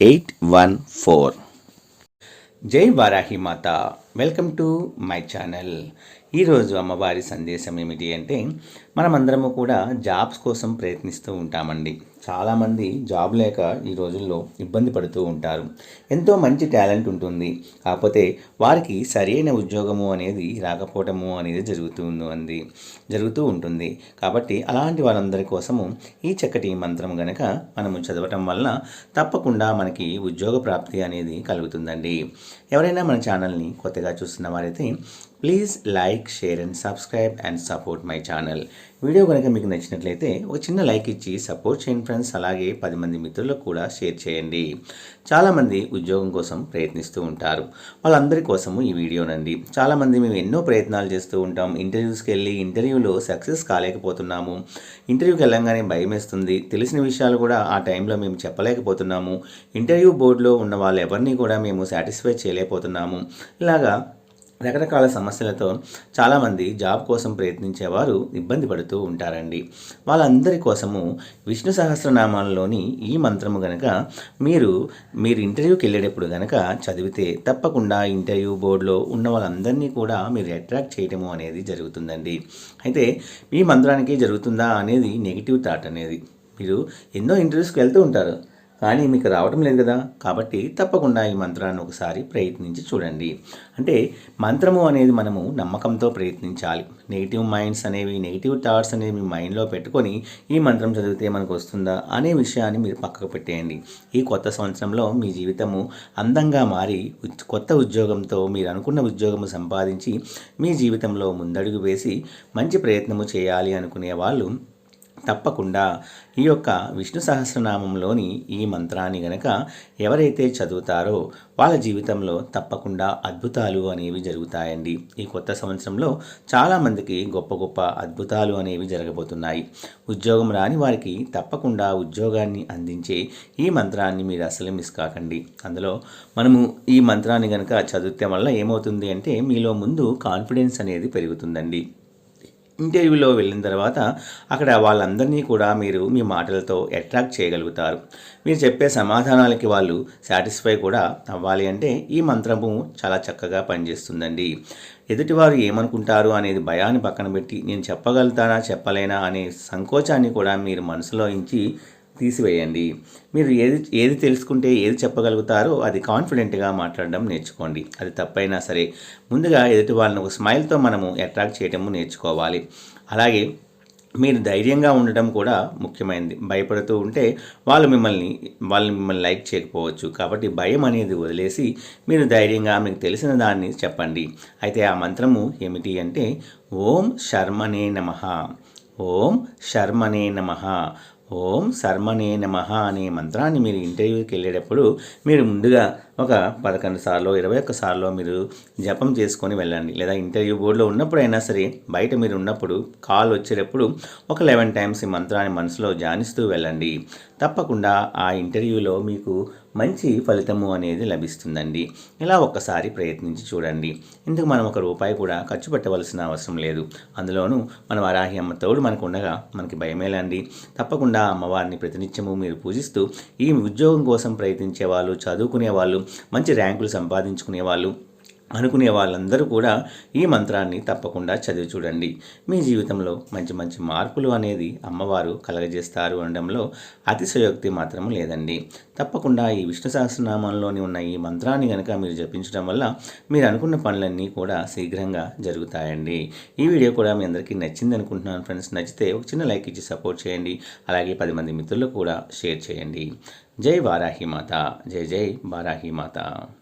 eight one four. జై వారాహి మాత. Welcome to my channel. ఈరోజు అమ్మవారి సందేశం ఏమిటి అంటే మనమందరము కూడా జాబ్స్ కోసం ప్రయత్నిస్తూ ఉంటామండి. చాలామంది జాబ్ లేక ఈ రోజుల్లో ఇబ్బంది పడుతూ ఉంటారు. ఎంతో మంచి టాలెంట్ ఉంటుంది. కాకపోతే వారికి సరైన ఉద్యోగము అనేది రాకపోవటము అనేది జరుగుతూ ఉంది జరుగుతూ ఉంటుంది. కాబట్టి అలాంటి వారందరి కోసము ఈ చక్కటి మంత్రం గనక మనము చదవటం వలన తప్పకుండా మనకి ఉద్యోగ ప్రాప్తి అనేది కలుగుతుందండి. ఎవరైనా మన ఛానల్ని కొత్తగా చూస్తున్న వారైతే please like share and subscribe and support my channel video కనుక మీకు నచ్చినట్లయితే ఒక చిన్న లైక్ ఇచ్చి సపోర్ట్ చేయండి ఫ్రెండ్స్ అలాగే పది మంది మిత్రులకు కూడా షేర్ చేయండి. చాలామంది ఉద్యోగం కోసం ప్రయత్నిస్తూ ఉంటారు. వాళ్ళందరి కోసము ఈ వీడియోనండి చాలామంది మేము ఎన్నో ప్రయత్నాలు చేస్తూ ఉంటాం. ఇంటర్వ్యూస్కి వెళ్ళి ఇంటర్వ్యూలో సక్సెస్ కాలేకపోతున్నాము. ఇంటర్వ్యూకి వెళ్ళంగానే భయం వేస్తుంది. తెలిసిన విషయాలు కూడా ఆ టైంలో మేము చెప్పలేకపోతున్నాము. ఇంటర్వ్యూ బోర్డులో ఉన్న వాళ్ళు ఎవరిని కూడా మేము సాటిస్ఫై చేయలేకపోతున్నాము. ఇలాగా రకరకాల సమస్యలతో చాలామంది జాబ్ కోసం ప్రయత్నించేవారు ఇబ్బంది పడుతూ ఉంటారండి. వాళ్ళందరి కోసము విష్ణు సహస్రనామాలలోని ఈ మంత్రము గనక మీరు మీరు ఇంటర్వ్యూకి వెళ్ళేటప్పుడు గనక చదివితే తప్పకుండా ఇంటర్వ్యూ బోర్డులో ఉన్న వాళ్ళందరినీ కూడా మీరు అట్రాక్ట్ చేయటము అనేది జరుగుతుందండి. అయితే ఈ మంత్రానికి జరుగుతుందా అనేది నెగిటివ్ థాట్ అనేది. మీరు ఎన్నో ఇంటర్వ్యూస్కి వెళ్తూ ఉంటారు. కానీ మీకు రావడం లేదు కదా. కాబట్టి తప్పకుండా ఈ మంత్రాన్ని ఒకసారి ప్రయత్నించి చూడండి. అంటే మంత్రము అనేది మనము నమ్మకంతో ప్రయత్నించాలి. నెగిటివ్ మైండ్స్ అనేవి నెగిటివ్ థాట్స్ అనేవి మీ మైండ్లో పెట్టుకొని ఈ మంత్రం చదివితే మనకు వస్తుందా అనే విషయాన్ని మీరు పక్కకు పెట్టేయండి. ఈ కొత్త సంవత్సరంలో మీ జీవితము అందంగా మారి కొత్త ఉద్యోగంతో మీరు అనుకున్న ఉద్యోగము సంపాదించి మీ జీవితంలో ముందడుగు వేసి మంచి ప్రయత్నము చేయాలి అనుకునే వాళ్ళు తప్పకుండా ఈ యొక్క విష్ణు సహస్రనామంలోని ఈ మంత్రాన్ని గనక ఎవరైతే చదువుతారో వాళ్ళ జీవితంలో తప్పకుండా అద్భుతాలు అనేవి జరుగుతాయండి. ఈ కొత్త సంవత్సరంలో చాలామందికి గొప్ప గొప్ప అద్భుతాలు అనేవి జరగబోతున్నాయి. ఉద్యోగం రాని వారికి తప్పకుండా ఉద్యోగాన్ని అందించే ఈ మంత్రాన్ని మీరు అసలు మిస్ కాకండి. అందులో మనము ఈ మంత్రాన్ని కనుక చదివితే వల్ల ఏమవుతుంది అంటే మీలో ముందు కాన్ఫిడెన్స్ అనేది పెరుగుతుందండి. ఇంటర్వ్యూలో వెళ్ళిన తర్వాత అక్కడ వాళ్ళందరినీ కూడా మీరు మీ మాటలతో అట్రాక్ట్ చేయగలుగుతారు. మీరు చెప్పే సమాధానాలకి వాళ్ళు సాటిస్ఫై కూడా అవ్వాలి అంటే ఈ మంత్రము చాలా చక్కగా పనిచేస్తుందండి. ఎదుటివారు ఏమనుకుంటారు అనేది భయాన్ని పక్కన పెట్టి నేను చెప్పగలుగుతానా చెప్పలేనా అనే సంకోచాన్ని కూడా మీరు మనసులో ఇంచి తీసివేయండి. మీరు ఏది ఏది తెలుసుకుంటే ఏది చెప్పగలుగుతారో అది కాన్ఫిడెంట్గా మాట్లాడడం నేర్చుకోండి. అది తప్పైనా సరే ముందుగా ఎదుటి వాళ్ళని ఒక స్మైల్తో మనము అట్రాక్ట్ చేయడము నేర్చుకోవాలి. అలాగే మీరు ధైర్యంగా ఉండటం కూడా ముఖ్యమైనది. భయపడుతూ ఉంటే వాళ్ళు మిమ్మల్ని వాళ్ళు మిమ్మల్ని లైక్ చేయకపోవచ్చు. కాబట్టి భయం అనేది వదిలేసి మీరు ధైర్యంగా మీకు తెలిసిన దాన్ని చెప్పండి. అయితే ఆ మంత్రము ఏమిటి అంటే ఓం శర్మనే నమః. ఓం శర్మనే నమః. ఓం శర్మనే నమః అనే మంత్రాన్ని మీరు ఇంటర్వ్యూకి వెళ్ళేటప్పుడు మీరు ముందుగా ఒక పదకొండు సార్లు ఇరవై ఒక్క సార్లు మీరు జపం చేసుకొని వెళ్ళండి. లేదా ఇంటర్వ్యూ బోర్డులో ఉన్నప్పుడైనా సరే బయట మీరు ఉన్నప్పుడు కాల్ వచ్చేటప్పుడు ఒక లెవెన్ టైమ్స్ ఈ మంత్రాన్ని మనసులో ధ్యానిస్తూ వెళ్ళండి. తప్పకుండా ఆ ఇంటర్వ్యూలో మీకు మంచి ఫలితము అనేది లభిస్తుందండి. ఇలా ఒక్కసారి ప్రయత్నించి చూడండి. ఇందుకు మనం ఒక రూపాయి కూడా ఖర్చు పెట్టవలసిన అవసరం లేదు. అందులోనూ మన వరాహి అమ్మ తోడు మనకు ఉండగా మనకి భయమేలండి. తప్పకుండా అమ్మవారిని ప్రతినిత్యము మీరు పూజిస్తూ ఈ ఉద్యోగం కోసం ప్రయత్నించే వాళ్ళు చదువుకునే వాళ్ళు మంచి ర్యాంకులు సంపాదించుకునేవాళ్ళు. అనుకునే వాళ్ళందరూ కూడా ఈ మంత్రాన్ని తప్పకుండా చదివి చూడండి. మీ జీవితంలో మంచి మంచి మార్పులు అనేది అమ్మవారు కలగజేస్తారు అనడంలో అతిశయోక్తి మాత్రం లేదండి. తప్పకుండా ఈ విష్ణు సహస్రనామంలోని ఉన్న ఈ మంత్రాన్ని కనుక మీరు జపించడం వల్ల మీరు అనుకున్న పనులన్నీ కూడా శీఘ్రంగా జరుగుతాయండి. ఈ వీడియో కూడా మీ అందరికీ నచ్చింది అనుకుంటున్నాను ఫ్రెండ్స్. నచ్చితే ఒక చిన్న లైక్ ఇచ్చి సపోర్ట్ చేయండి. అలాగే పది మంది మిత్రులకు కూడా షేర్ చేయండి. జై వారాహి మాత. జై జై వారాహి మాత.